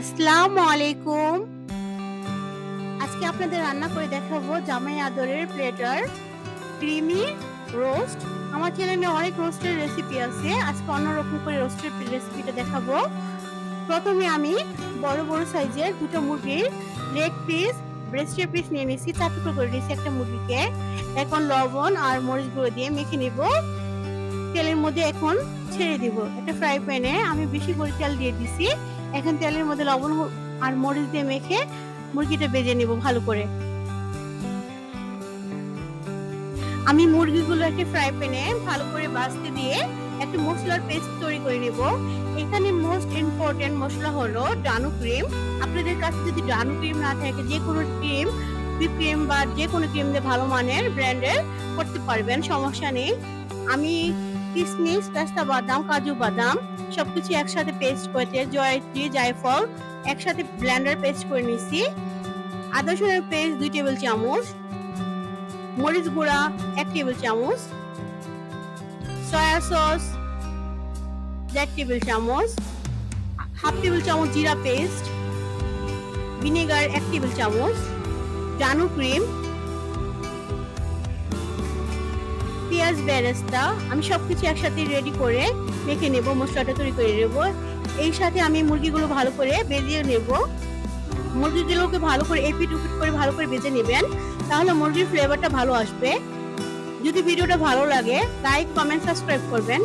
আসসালামু আলাইকুম। আজকে আপনাদের রান্না করে দেখাবো জামাই আদরের প্লেটার ক্রিমি রোস্ট। আমার চ্যানেলে অনেক রোস্টের রেসিপি আছে। আজকে অন্যরকম করে রোস্টের রেসিপিটা দেখাবো। প্রথমে আমি বড় বড় সাইজের দুটো মুরগির লেগ পিস ব্রেস্টের পিস নিয়ে নিয়েছি। চার টুকরো করে নিয়েছি একটা মুরগিকে। এখন লবণ আর মরিচ গুঁড়ো দিয়ে মেখে নিব। তেলের মধ্যে এখন ছেড়ে দিব। একটা ফ্রাই প্যানে আমি বেশি করে তেল দিয়ে দিছি। এখন তেলের মধ্যে লবণ আর মরিচ দিয়ে মেখে মুরগিটা বেজে নিব ভালো করে। আমি মুরগিগুলো একটা ফ্রাই প্যানে ভালো করে ভাজতে দিয়ে একটা মশলার পেস্ট তৈরি করে নেব। এখানে মোস্ট ইম্পর্টেন্ট মশলা হলো ডানু ক্রিম আপনাদের কাছে যদি ডানু ক্রিম না থাকে, যে কোনো ক্রিম ক্রিম বা যে কোনো ক্রিম দিয়ে ভালো মানের ব্র্যান্ডের করতে পারবেন, সমস্যা নেই। আমি কিশমিশ পেস্তা বাদাম, কাজু বাদাম, সবকিছু একসাথে পেস্ট করে জয়ত্রী জায়ফল, একসাথে ব্লেন্ডার পেস্ট করে নিছি। আদা পেস্ট দুই টেবিল চামচ, মরিচ গুঁড়া এক টেবিল চামচ সয়া সস দেড় টেবিল চামচ হাফ টেবিল চামচ জিরা পেস্ট ভিনেগার এক টেবিল চামচ, জানু ক্রিম পেঁয়াজ বেরেস্তা আমি সবকিছু একসাথে রেডি করে মেখে নেব, মশলাটা তৈরি করে নেব। এই সাথে আমি মুরগিগুলো ভালো করে ভেজে নেব। মুরগিগুলোকে ভালো করে এপিট উপিট করে ভালো করে ভেজে নেবেন, তাহলে মুরগির ফ্লেভারটা ভালো আসবে। যদি ভিডিওটা ভালো লাগে লাইক কমেন্ট সাবস্ক্রাইব করবেন।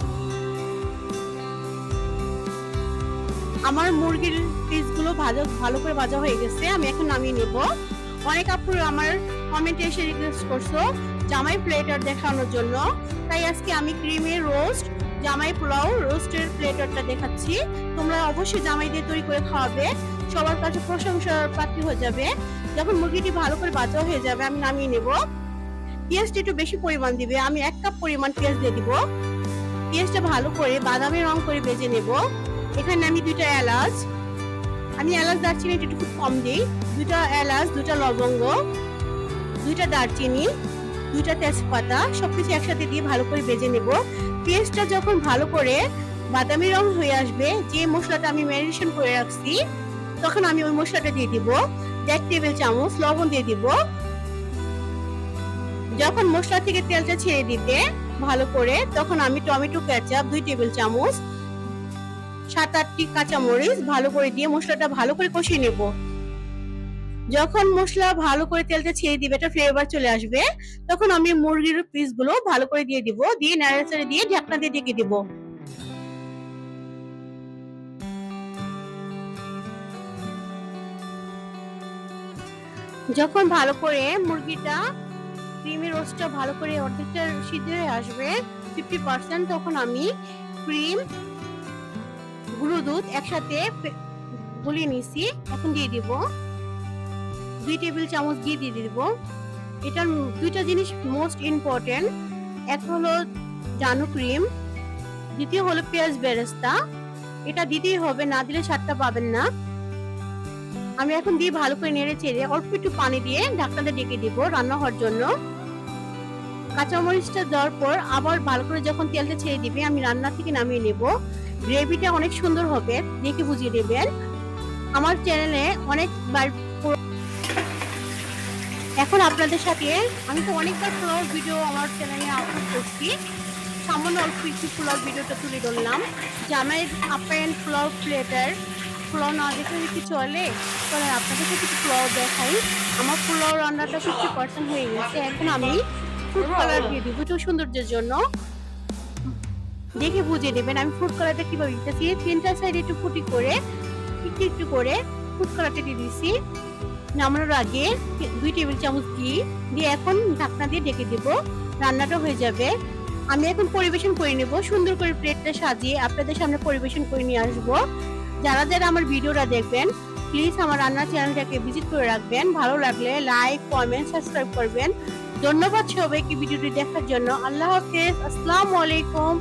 আমার মুরগির পিসগুলো ভাজা, ভালো করে ভাজা হয়ে গেছে, আমি এখন নামিয়ে নেব। অনেক আপুর আমার কমেন্টে এসে রিকোয়েস্ট করছ জামাই প্লেটার দেখানোর জন্য। তাই আজকে আমি ক্রিমি রোস্ট জামাই পোলাও রোস্টের প্লেটারটা দেখাচ্ছি। তোমরা অবশ্যই জামাই দিয়ে তৈরি করে খাওয়াবে। সবার কাছে প্রশংসার পাত্রী হয়ে যাবে। যখন মুরগিটি ভালো করে বাজা হয়ে যাবে, আমি নামিয়ে নেব। পেঁয়াজটা একটু বেশি পরিমাণ দিবে, আমি এক কাপ পরিমাণ পেঁয়াজ দিয়ে দিব। পেঁয়াজটা ভালো করে বাদামি রং করে বেজে নেব। এখানে আমি দুইটা এলাচ, আমি এলাচ দারচিনি একটু খুব কম দিই। দুটা এলাচ দুটা লবঙ্গ, দুইটা দারচিনি দুইটা তেজপাতা সবকিছু একসাথে দিয়ে ভালো করে ভেজে নেব। পেঁয়াজটা যখন ভালো করে বাদামি রং হয়ে আসবে, যে মশলাটা আমি ম্যারিনেশন করে রাখছি, তখন আমি ওই মশলাটা দিয়ে দিব। এক টেবিল চামচ লবণ দিয়ে দিব। যখন মশলা থেকে তেলটা ছেড়ে দিতে ভালো করে, তখন আমি টমেটো, কেচাপ, দুই টেবিল চামচ, সাত আটটি কাঁচামরিচ ভালো করে দিয়ে মশলাটা ভালো করে কষিয়ে নেব। যখন মশলা ভালো করে তেলটা ছেড়ে দিবে, একটা ফ্লেভার চলে আসবে, তখন আমি মুরগির পিসগুলো ভালো করে দিয়ে দিব, দিয়ে নাড়াচাড়া দিয়ে ঢাকনা দিয়ে ঢেকে দিব। যখন ভালো করে মুরগিটা ক্রিমি রোস্টটা ভালো করে অর্ধেকটা সিদ্ধ হয়ে আসবে ফিফটি পার্সেন্ট তখন আমি ক্রিম গুঁড়ো দুধ একসাথে গুলিয়ে নিছি এখন দিয়ে দিব। দুই টেবিল চামচ দিয়ে দিয়ে দিব। এটার দুইটা জিনিস মোস্ট ইম্পর্টেন্ট এক হলো জানু ক্রিম, দ্বিতীয় হলো পেঁয়াজ বেরেস্তা। এটা দিতেই হবে, না দিলে স্বাদটা পাবেন না। আমি এখন দিয়ে ভালো করে নেড়ে চেড়ে অল্প একটু পানি দিয়ে ঢাকনাটা ডেকে দিব রান্না হওয়ার জন্য। কাঁচামরিচটা দেওয়ার পর আবার ভালো করে যখন তেলটা ছেড়ে দিবে, আমি রান্না থেকে নামিয়ে নেব। গ্রেভিটা অনেক সুন্দর হবে, দেখে বুঝিয়ে দেবেন। আমার চ্যানেলে অনেকবার পুরো- এখন আপনাদের সাথে আমি তো অনেকবার পোলাওর ভিডিও আমার চ্যানেলে আপলোড করছি। সামান্য অল্প একটু পোলাওর ভিডিওটা তুলে ধরলাম। যে আমার আপ্যায়ন পোলাও প্লেটার পোলাও না দেখে কি চলে? তাহলে আপনাদের সাথে একটু পোলাও দেখাই। আমার পোলাও রান্নাটা ফিফটি পার্সেন্ট হয়ে গেছে। এখন আমি ফুড কালার দিয়ে দিব একটু সৌন্দর্যের জন্য। দেখে বুঝিয়ে দেবেন আমি ফুড কালারটা কীভাবে দিতেছি। তিনটা সাইড একটু ফুটি করে একটু একটু করে ফুড কালারটা দিয়ে দিছি। নামানোর আগে দুই টেবিল চামচ ঘি দিয়ে এখন ঢাকনা দিয়ে ঢেকে দেব। রান্নাটা হয়ে যাবে। আমি এখন পরিবেশন করে নেব। সুন্দর করে প্লেটটা সাজিয়ে আপনাদের সামনে পরিবেশন করে নিয়ে আসব। যারা যারা আমার ভিডিওটা দেখবেন প্লিজ আমার রান্নার চ্যানেলটাকে ভিজিট করে রাখবেন। ভালো লাগলে লাইক কমেন্ট সাবস্ক্রাইব করবেন। ধন্যবাদ সবাইকে ভিডিওটি দেখার জন্য। আল্লাহ হাফেজ। আসসালামু আলাইকুম।